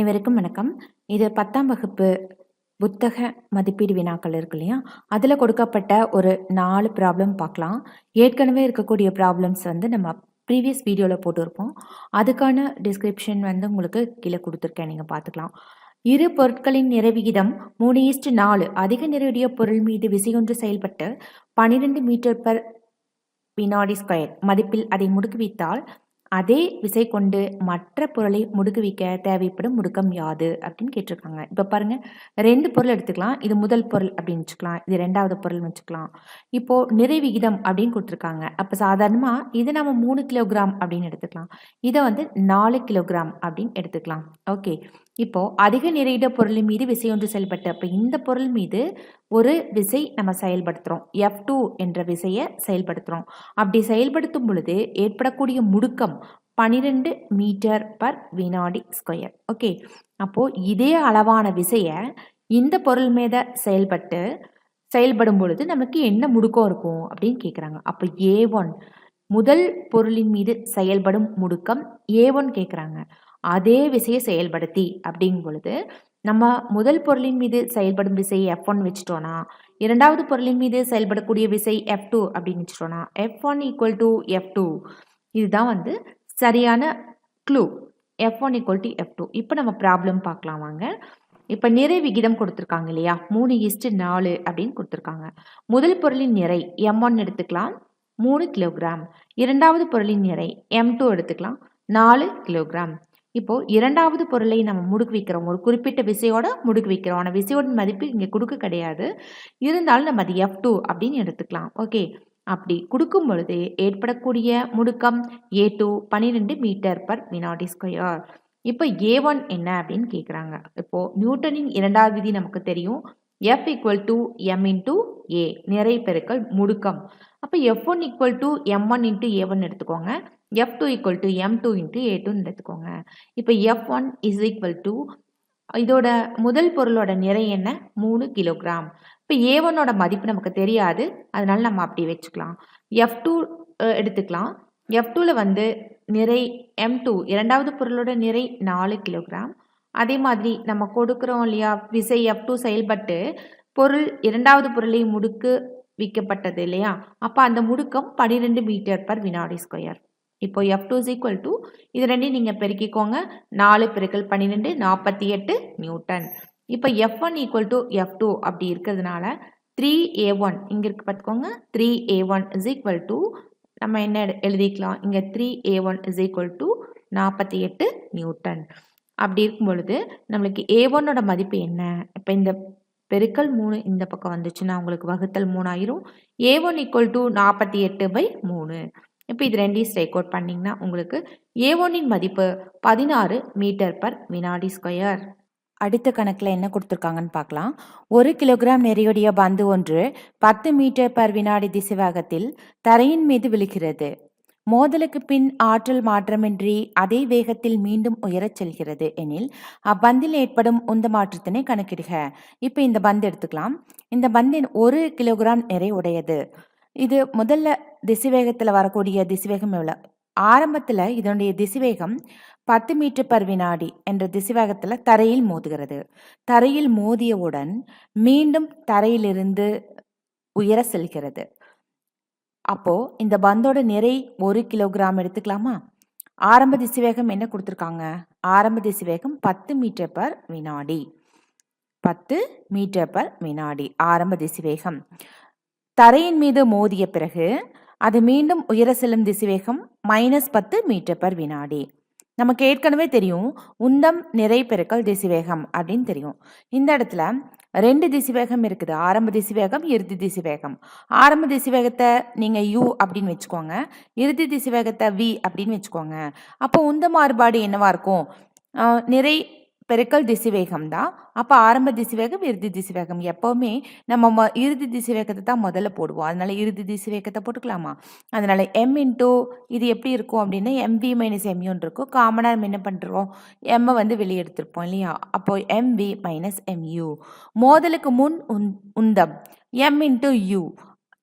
அனைவருக்கும் வணக்கம். இது பத்தாம் வகுப்பு புத்தக மதிப்பீடு வினாக்கள் இருக்கு இல்லையா? அதில் கொடுக்கப்பட்ட ஒரு நாலு ப்ராப்ளம் பார்க்கலாம். ஏற்கனவே இருக்கக்கூடிய ப்ராப்ளம்ஸ் வந்து நம்ம ப்ரீவியஸ் வீடியோவில் போட்டிருப்போம். அதுக்கான டிஸ்கிரிப்ஷன் வந்து உங்களுக்கு கீழே கொடுத்துருக்கேன். நீங்கள் பார்த்துக்கலாம். இரு பொருட்களின் நிறைவிகிதம் மூணு ஈஸ்ட் நாலு. அதிக நிறைவுடைய பொருள் மீது விசையொன்று செயல்பட்டு பன்னிரெண்டு மீட்டர் பர் வினாடி ஸ்கொயர் மதிப்பில் அதை முடுக்குவித்தால் அதே விசை கொண்டு மற்ற பொருளை முடுக்குவிக்க தேவைப்படும் முடுக்கம் யாது? அப்படின்னு கேட்டிருக்காங்க. இப்போ பாருங்க ரெண்டு பொருள் எடுத்துக்கலாம். இது முதல் பொருள் அப்படின்னு வச்சுக்கலாம். இது ரெண்டாவது பொருள் வச்சுக்கலாம். இப்போ நிறை விகிதம் அப்படின்னு கொடுத்துருக்காங்க. அப்போ சாதாரணமாக இது நம்ம மூணு கிலோகிராம் அப்படின்னு எடுத்துக்கலாம். இதை வந்து நாலு கிலோகிராம் அப்படின்னு எடுத்துக்கலாம். ஓகே இப்போ அதிக நிறையிட பொருளின் மீது விசை ஒன்று செயல்பட்டு அப்போ இந்த பொருள் மீது ஒரு விசை நம்ம செயல்படுத்துகிறோம் எஃப் டூ என்ற விசையை செயல்படுத்துகிறோம் அப்படி செயல்படுத்தும் பொழுது ஏற்படக்கூடிய முடுக்கம் பன்னிரெண்டு மீட்டர் பர் வினாடி ஸ்கொயர் ஓகே அப்போது இதே அளவான விசையை இந்த பொருள் மீத செயல்பட்டு செயல்படும் பொழுது நமக்கு என்ன முடுக்கம் இருக்கும் அப்படின்னு கேட்குறாங்க அப்போ ஏ ஒன் முதல் பொருளின் மீது செயல்படும் முடுக்கம் ஏ ஒன் கேட்குறாங்க அதே விசையை செயல்படுத்தி. அப்படிங்கும் பொழுது நம்ம முதல் பொருளின் மீது செயல்படும் விசை எஃப் ஒன் வச்சுட்டோன்னா இரண்டாவது பொருளின் மீது செயல்படக்கூடிய விசை எஃப் டூ அப்படின்னு வச்சுட்டோன்னா F one equal to F two இதுதான் வந்து சரியான clue F one equal to F two இப்போ நம்ம ப்ராப்ளம் பார்க்கலாம் வாங்க. இப்போ நிறை விகிதம் கொடுத்துருக்காங்க இல்லையா? மூணு இஸ்ட்டு நாலு அப்படின்னு கொடுத்துருக்காங்க. முதல் பொருளின் நிறை எம் ஒன் எடுத்துக்கலாம். மூணு கிலோகிராம் இரண்டாவது பொருளின் நிறை எம் டூ எடுத்துக்கலாம். நாலு கிலோகிராம் இப்போ இரண்டாவது பொருளை நம்ம முடுக்கு வைக்கிறோம். ஒரு குறிப்பிட்ட விசையோட முடுக்கு வைக்கிறோம். ஆனால் விசையோட மதிப்பு இங்கே கொடுக்க கிடையாது. இருந்தாலும் நம்ம அது எஃப் டூ அப்படின்னு எடுத்துக்கலாம். ஓகே அப்படி கொடுக்கும் பொழுது ஏற்படக்கூடிய முடுக்கம் ஏ டூ பன்னிரெண்டு மீட்டர் பர் வினாடி ஸ்கொயர் இப்போ ஏ ஒன் என்ன அப்படின்னு கேட்குறாங்க இப்போ நியூட்டனின் இரண்டாவது விதி நமக்கு தெரியும். F equal to M into A நிறை பெருக்கல் முடுக்கம். அப்போ F one equal to M one into A one எடுத்துக்கோங்க. F two equal to M two into ஏ டூன்னு எடுத்துக்கோங்க. இப்போ F one is equal to இதோட முதல் பொருளோட நிறை என்ன? மூணு கிலோகிராம் இப்போ ஏ ஒன்னோட மதிப்பு நமக்கு தெரியாது. அதனால நம்ம அப்படி வச்சுக்கலாம். எஃப் டூ எடுத்துக்கலாம். எஃப் டூவில் வந்து நிறை எம் டூ இரண்டாவது பொருளோட நிறை நாலு கிலோகிராம் அதே மாதிரி நம்ம கொடுக்குறோம் இல்லையா? விசை எஃப் டூ செயல்பட்டு பொருள் இரண்டாவது பொருளை முடுக்கு விற்கப்பட்டது இல்லையா? அப்போ அந்த முடுக்கம் பன்னிரெண்டு மீட்டர் பர் வினாடி ஸ்கொயர் இப்போ F two is equal to இது ரெண்டையும் நீங்கள் பெருக்கிக்கோங்க. நாலு பெருக்கல் பன்னிரெண்டு நாற்பத்தி எட்டு நியூட்டன். இப்போ F one equal to F two அப்படி இருக்கிறதுனால த்ரீ ஏ ஒன் இங்கே இருக்கு பார்த்துக்கோங்க. Three A one is equal to நம்ம என்ன எழுதிக்கலாம். இங்கே three A one is equal to நாற்பத்தி எட்டு நியூட்டன். அப்படி இருக்கும் பொழுது நம்மளுக்கு ஏ ஒன்னோட மதிப்பு என்ன? இப்போ இந்த பெருக்கல் மூணு இந்த பக்கம் வந்துச்சுன்னா உங்களுக்கு வகுத்தல் மூணாயிரும். ஏ ஒன் ஈக்குவல் டு நாற்பத்தி எட்டு பை மூணு. இப்போ இது ரெண்டையும் ஸ்ட்ரைக் அவுட் பண்ணிங்கன்னா உங்களுக்கு ஏ ஒன்னின் மதிப்பு பதினாறு மீட்டர் பர் வினாடி ஸ்கொயர் அடுத்த கணக்கில் என்ன கொடுத்துருக்காங்கன்னு பார்க்கலாம். ஒரு கிலோகிராம் நிறையுடைய பந்து ஒன்று பத்து மீட்டர் பர் வினாடி திசைவேகத்தில் தரையின் மீது விழுகிறது. மோதலுக்கு பின் ஆற்றல் மாற்றமின்றி அதே வேகத்தில் மீண்டும் உயரச் செல்கிறது எனில் அப்பந்தில் ஏற்படும் உந்த மாற்றத்தினை கணக்கிடுக. இப்போ இந்த பந்து எடுத்துக்கலாம். இந்த பந்தின் ஒரு கிலோகிராம் நிறை உடையது. இது முதல்ல திசைவேகத்தில் வரக்கூடிய திசைவேகம் எவ்வளோ ஆரம்பத்தில் இதனுடைய திசைவேகம் பத்து மீட்டர் பர் வினாடி என்ற திசைவேகத்தில் தரையில் மோதுகிறது. தரையில் மோதியவுடன் மீண்டும் தரையிலிருந்து உயர செல்கிறது. அப்போ இந்த பந்தோட நிறை ஒரு கிலோகிராம் எடுத்துக்கலாமா? ஆரம்ப திசைவேகம் என்ன கொடுத்துருக்காங்க? ஆரம்ப திசைவேகம் பத்து மீட்டர் பர் வினாடி. பத்து மீட்டர் பர் வினாடி. ஆரம்ப திசைவேகம். தரையின் மீது மோதிய பிறகு அது மீண்டும் உயர செல்லும் திசைவேகம் மைனஸ் பத்து மீட்டர் பர் வினாடி. நமக்கு ஏற்கனவே தெரியும் உந்தம் நிறை பெருக்கல் திசைவேகம் அப்படின்னு தெரியும். இந்த இடத்துல ரெண்டு திசைவேகம் இருக்குது. ஆரம்ப திசைவேகம் இறுதி திசைவேகம். ஆரம்ப திசைவேகத்தை நீங்கள் யூ அப்படின்னு வச்சுக்கோங்க. இறுதி திசைவேகத்தை வி அப்படின்னு வச்சுக்கோங்க. அப்போ உந்த மாறுபாடு என்னவா இருக்கும்? நிறை பெருக்கல் திசைவேகம் தான். அப்போ ஆரம்ப திசைவேகம் இறுதி திசைவேகம். எப்போவுமே நம்ம ம இறுதி திசைவேகத்தை தான் முதல்ல போடுவோம். அதனால் இறுதி திசைவேகத்தை போட்டுக்கலாமா? அதனால் எம் இன்டூ இது எப்படி இருக்கும் அப்படின்னா எம்வி மைனஸ் எம்யூன்னு இருக்கும். காமனாக நம்ம என்ன பண்ணுறோம் எம்மை வந்து வெளியே எடுத்திருப்போம் இல்லையா? அப்போது எம்வி மைனஸ் எம்யூ மோதலுக்கு முன் உந் உந்தம். எம் இன்டூ யூ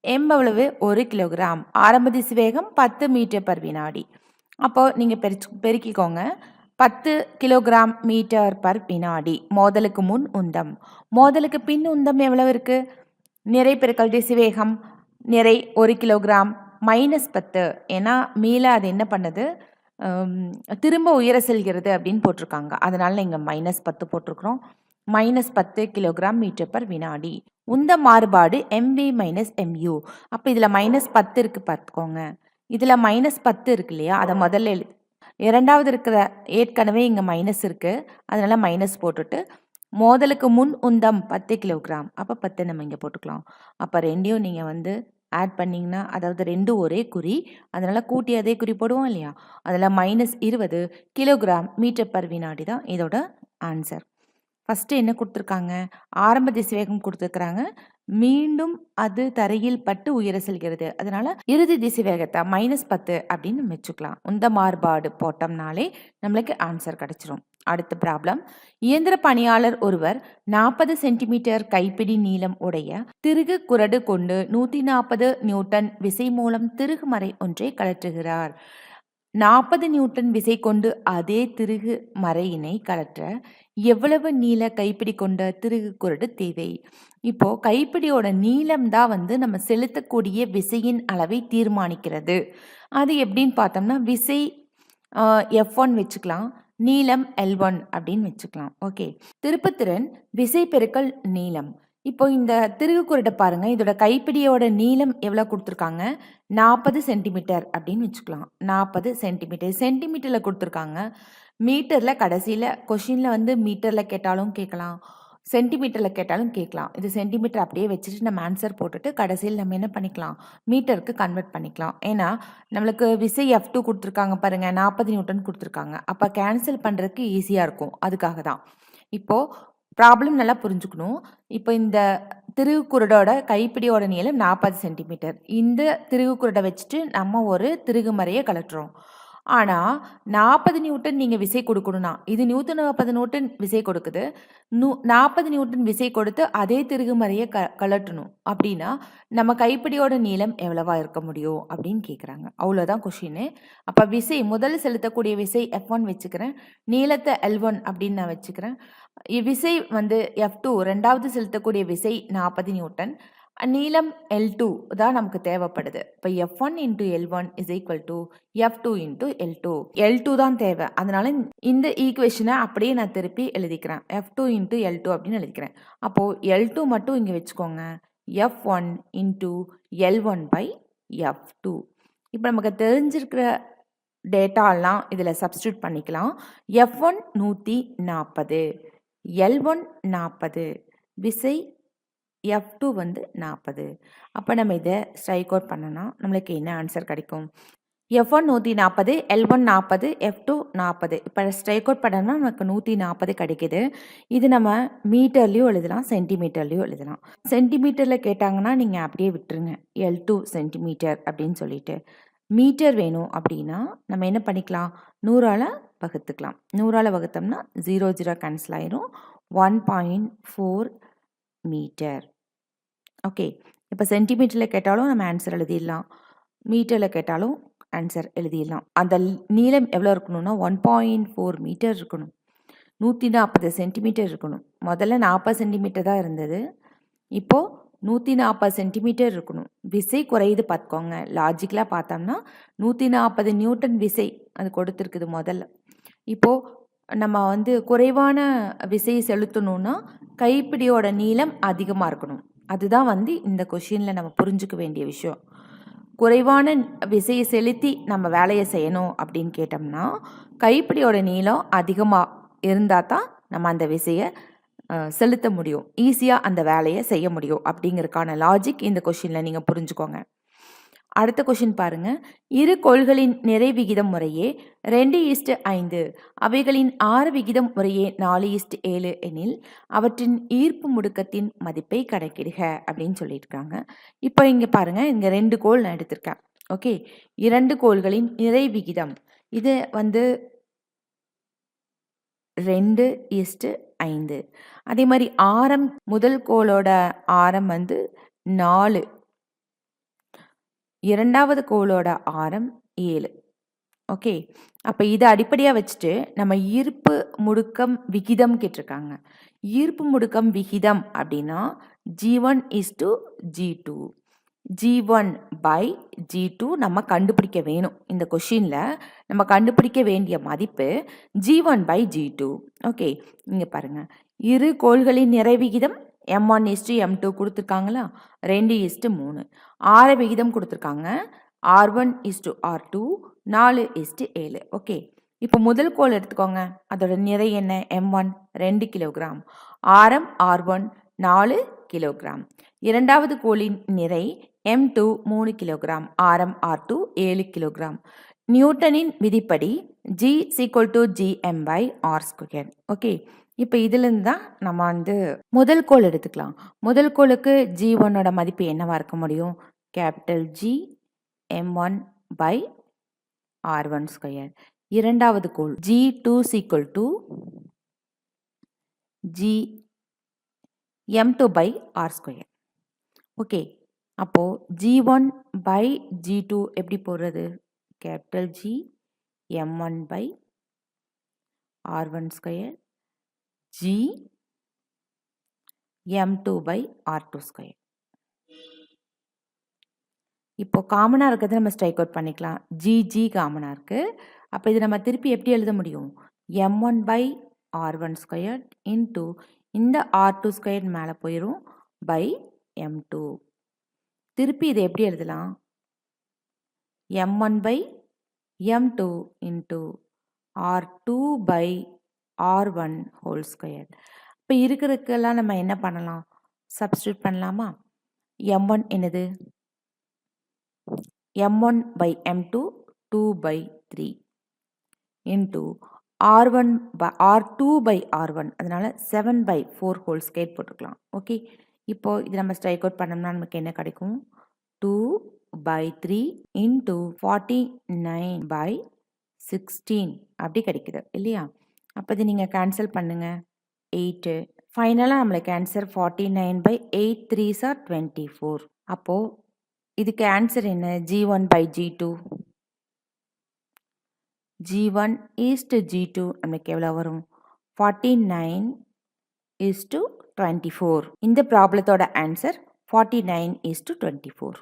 எம் எவ்வளவு ஒரு கிலோகிராம் ஆரம்ப திசைவேகம் பத்து மீட்டர் பர் வினாடி. அப்போது நீங்கள் பெருச்சு பெருக்கிக்கோங்க. பத்து கிலோகிராம் மீட்டர் பர் வினாடி மோதலுக்கு முன் உந்தம். மோதலுக்கு பின் உந்தம் எவ்வளவு இருக்கு? நிறை பெருக்கல் திசைவேகம் நிறை ஒரு கிலோகிராம் மைனஸ் பத்து. ஏன்னா மீள அது என்ன பண்ணுது? திரும்ப உயர செல்கிறது அப்படின்னு போட்டிருக்காங்க. அதனால இங்கே மைனஸ் பத்து போட்டிருக்கிறோம். மைனஸ் பத்து கிலோகிராம் மீட்டர் பர் வினாடி. உந்த மாறுபாடு எம்வி மைனஸ் எம்யூ அப்போ இதில் மைனஸ் பத்து இருக்கு பார்த்துக்கோங்க. இதில் மைனஸ் பத்து இருக்கு இல்லையா? அதை முதல்ல எழு இரண்டாவது இருக்கிற ஏற்கனவே இங்கே மைனஸ் இருக்குது அதனால் மைனஸ் போட்டுட்டு மோதலுக்கு முன் உந்தம் பத்து கிலோகிராம் அப்போ பத்து நம்ம இங்கே போட்டுக்கலாம். அப்போ ரெண்டையும் நீங்கள் வந்து ஆட் பண்ணிங்கன்னா அதாவது ரெண்டும் ஒரே குறி அதனால் கூட்டி அதே குறி போடுவோம் இல்லையா? அதில் மைனஸ் இருபது கிலோகிராம் மீட்டர் பர் வினாடி தான் இதோட ஆன்சர் ஃபஸ்ட்டு என்ன கொடுத்துருக்காங்க? ஆரம்ப திசைவேகம் கொடுத்துருக்குறாங்க. மீண்டும் அது தரையில் பட்டு உயர செல்கிறது. அதனால இறுதி திசை வேகத்தை மைனஸ் பத்து அப்படின்னு நம்ம வச்சுக்கலாம். இந்த மாறுபாடு போட்டோம்னாலே நம்மளுக்கு ஆன்சர் கிடைச்சிரும். அடுத்த ப்ராப்ளம் இயந்திர பணியாளர் ஒருவர் நாற்பது சென்டிமீட்டர் கைப்பிடி நீளம் உடைய திருகு குரடு கொண்டு நூற்றி நாற்பது நியூட்டன் விசை மூலம் திருகுமறை ஒன்றை கழற்றுகிறார். நாற்பது நியூட்டன் விசை கொண்டு அதே திருகு மறையினை கழற்ற எவ்வளவு நீள கைப்பிடி கொண்ட திருகு குரடு தேவை. இப்போ கைப்பிடியோட நீளம் தான் வந்து நம்ம செலுத்தக்கூடிய விசையின் அளவை தீர்மானிக்கிறது. அது எப்படின்னு பார்த்தோம்னா விசை எஃப் ஒன் வச்சுக்கலாம் நீளம் எல் ஒன் அப்படின்னு வச்சுக்கலாம். ஓகே. திருப்பத்திறன் விசை பெருக்கல் நீளம். இப்போ இந்த திருகு பாருங்கள் பாருங்க. இதோட கைப்பிடியோட நீளம் எவ்வளோ கொடுத்துருக்காங்க? நாற்பது சென்டிமீட்டர் அப்படின்னு வச்சுக்கலாம். நாற்பது சென்டிமீட்டர். சென்டிமீட்டரில் கொடுத்துருக்காங்க. மீட்டரில் கடைசியில் கொஷினில் வந்து மீட்டரில் கேட்டாலும் கேட்கலாம். சென்டிமீட்டரில் கேட்டாலும் கேட்கலாம். இது சென்டிமீட்டர் அப்படியே வச்சுட்டு நம்ம ஆன்சர் போட்டுட்டு கடைசியில் நம்ம என்ன பண்ணிக்கலாம்? மீட்டருக்கு கன்வெர்ட் பண்ணிக்கலாம். ஏன்னா நம்மளுக்கு விசை எஃப் டூ கொடுத்துருக்காங்க பாருங்கள் நாற்பது நியூட்டன் கொடுத்துருக்காங்க. அப்போ கேன்சல் பண்ணுறதுக்கு ஈஸியாக இருக்கும். அதுக்காக தான். இப்போது ப்ராப்ளம் நல்லா புரிஞ்சுக்கணும். இப்போ இந்த திருகுருடோட கைப்பிடியோட நீளம் நாற்பது சென்டிமீட்டர் இந்த திருகுக்குருடை வச்சுட்டு நம்ம ஒரு திருகுமறையை கலட்டுறோம் ஆனால் நாற்பது நியூட்டன் நீங்கள் விசை கொடுக்கணும்னா இது நூற்றி நாற்பது நியூட்டன் விசை கொடுக்குது. நூ நாற்பது நியூட்டன் விசை கொடுத்து அதே திருகுமறையை க கலட்டணும் அப்படின்னா நம்ம கைப்பிடியோட நீளம் எவ்வளவா இருக்க முடியும் அப்படின்னு கேட்குறாங்க அவ்வளோதான் கொஷின் அப்போ விசை முதல்ல செலுத்தக்கூடிய விசை எஃப் ஒன் வச்சுக்கிறேன். நீளத்தை எல் ஒன் அப்படின்னு நான் வச்சுக்கிறேன். விசை வந்து எஃப் டூ ரெண்டாவது செலுத்தக்கூடிய விசை நாற்பது நியூட்டன். நீளம் எல் டூ தான் நமக்கு தேவைப்படுது. இப்போ F one into L one is equal to F two into L two L two தான் தேவை. அதனால இந்த ஈக்குவேஷனை அப்படியே நான் திருப்பி எழுதிக்கிறேன். F two into L two அப்படின்னு எழுதிக்கிறேன். அப்போது எல் டூ மட்டும் இங்கே வச்சுக்கோங்க. F one into L one by F two இப்போ நமக்கு தெரிஞ்சிருக்கிற டேட்டாலாம் இதில் சப்ஸ்டியூட் பண்ணிக்கலாம். எஃப் ஒன் நூற்றி நாற்பது எல் ஒன் நாற்பது விசை எஃப் டூ வந்து நாற்பது அப்போ நம்ம இதை ஸ்ட்ரைக் அவுட் பண்ணோன்னா நம்மளுக்கு என்ன ஆன்சர் கிடைக்கும்? எஃப் ஒன் நூற்றி நாற்பது எல் ஒன் நாற்பது எஃப் டூ நாற்பது இப்போ ஸ்ட்ரைக் அவுட் பண்ணோம்னா நமக்கு நூற்றி நாற்பது கிடைக்குது. இது நம்ம மீட்டர்லேயும் எழுதலாம் சென்டிமீட்டர்லேயும் எழுதலாம். சென்டிமீட்டரில் கேட்டாங்கன்னா நீங்கள் அப்படியே விட்டுருங்க. எல் டூ சென்டிமீட்டர் அப்படின்னு சொல்லிட்டு. மீட்டர் வேணும் அப்படின்னா நம்ம என்ன பண்ணிக்கலாம்? நூறால் வகுத்துக்கலாம். நூறால் வகுத்தோம்னா ஜீரோ ஜீரோ கேன்சல் ஆயிரும். One point four metre okay இப்போ சென்டிமீட்டரில் கேட்டாலும் நம்ம ஆன்சர் எழுதிடலாம். மீட்டரில் கேட்டாலும் ஆன்சர் எழுதிடலாம். அந்த நீளம் எவ்வளோ இருக்கணும்னா ஒன் பாயிண்ட் ஃபோர் மீட்டர் இருக்கணும். நூற்றி நாற்பது சென்டிமீட்டர் இருக்கணும். முதல்ல நாற்பது சென்டிமீட்டர் தான் இருந்தது. இப்போது நூற்றி நாற்பது சென்டிமீட்டர் இருக்கணும். விசை குறையுது பார்த்துக்கோங்க. லாஜிக்கலாக பார்த்தோம்னா நூற்றி நாற்பது நியூட்டன் விசை அது கொடுத்துருக்குது முதல்ல. இப்போது நம்ம வந்து குறைவான விசையை செலுத்தணும்னா கைப்பிடியோட நீளம் அதிகமாக இருக்கணும். அதுதான் வந்து இந்த கொஷினில் நம்ம புரிஞ்சுக்க வேண்டிய விஷயம். குறைவான விசையை செலுத்தி நம்ம வேலையை செய்யணும் அப்படின்னு கேட்டோம்னா கைப்பிடியோட நீளம் அதிகமாக இருந்தால் தான் நம்ம அந்த விசையை செலுத்த முடியும். ஈஸியாக அந்த வேலையை செய்ய முடியும் அப்படிங்கிறக்கான லாஜிக் இந்த கொஷினில் நீங்கள் புரிஞ்சுக்கோங்க. அடுத்த கொஷின் பாருங்க. இரு கோள்களின் நிறை விகிதம் முறையே ரெண்டு ஈஸ்ட் ஐந்து. அவைகளின் ஆறு விகிதம் முறையே நாலு ஈஸ்ட் ஏழு எனில் அவற்றின் ஈர்ப்பு முடுக்கத்தின் மதிப்பை கணக்கிடுக அப்படின்னு சொல்லியிருக்காங்க. இப்போ இங்கே பாருங்க இங்கே ரெண்டு கோள் நான் எடுத்திருக்கேன். ஓகே? இரண்டு கோள்களின் நிறை விகிதம். இது வந்து ரெண்டு ஈஸ்ட்டு ஐந்து. அதே மாதிரி ஆரம் முதல் கோளோட ஆரம் வந்து நாலு. இரண்டாவது கோளோட ஆரம் ஏழு. ஓகே? அப்போ இதை அடிப்படையாக வச்சுட்டு நம்ம ஈர்ப்பு முடுக்கம் விகிதம் கேட்டிருக்காங்க. ஈர்ப்பு முடுக்கம் விகிதம் அப்படின்னா G one is to G two G one by G two நம்ம கண்டுபிடிக்க வேணும். இந்த கொஷினில் நம்ம கண்டுபிடிக்க வேண்டிய மதிப்பு G one by G two okay? இங்கே பாருங்கள் இரு கோள்களின் நிறை விகிதம் M one is to M two கொடுத்துருக்காங்களா? ரெண்டு இஸ்டு மூணு. ஆறு விகிதம் கொடுத்துருக்காங்க. R one is to R two நாலு இஸ்டு ஏழு. ஓகே இப்போ முதல் கோள் எடுத்துக்கோங்க. அதோட நிறை என்ன? எம் ஒன் ரெண்டு கிலோகிராம் ஆரம் ஆர் ஒன் நாலு கிலோகிராம் இரண்டாவது கோலின் நிறை எம் டூ மூணு கிலோகிராம் ஆரம் ஆர் டூ ஏழு கிலோகிராம் நியூட்டனின் விதிப்படி G is equal to G M by R square okay இப்போ இதுலேருந்து தான் நம்ம வந்து முதல் கோள் எடுத்துக்கலாம். முதல் கோளுக்கு ஜி ஒன்னோட மதிப்பு என்னவாக இருக்க முடியும்? Capital G M one by R one square இரண்டாவது கோள் G two is equal to G M two by R square okay அப்போது G one by G two எப்படி போடுறது? Capital G M one by R one square G M two by R two square இப்போ காமனாக இருக்கிறது நம்ம strike out பண்ணிக்கலாம். G G காமனாக இருக்குது அப்போ இது நம்ம திருப்பி எப்படி எழுத முடியும்? M one by R one square into இந்த ஆர் டூ ஸ்கொயர் மேலே போயிடும் பை எம் டூ திருப்பி இதை எப்படி எழுதலாம்? M one by M two into R two by R one whole square இப்போ இருக்கிறதுக்கெல்லாம் நம்ம என்ன பண்ணலாம்? சப்ஸ்டியூட் பண்ணலாமா? எம் ஒன் என்னது? M one by M two two by three into R one by R two by R one அதனால் seven by four whole square போட்டுக்கலாம். Okay இப்போது இது நம்ம ஸ்ட்ரைக் அவுட் பண்ணோம்னா நமக்கு என்ன கிடைக்கும்? Two by three into forty nine by sixteen அப்படி கிடைக்குது இல்லையா? அப்போது நீங்கள் கேன்சல் பண்ணுங்கள் எயிட்டு ஃபைனலாக நம்மளுக்கு answer forty nine by eight three sir twenty four அப்போது இதுக்கு ஆன்சர் என்ன? G one by G two G one is to G two நம்மளுக்கு எவ்வளோ வரும்? Forty nine is to twenty four இந்த ப்ராப்ளத்தோட answer forty nine is to twenty four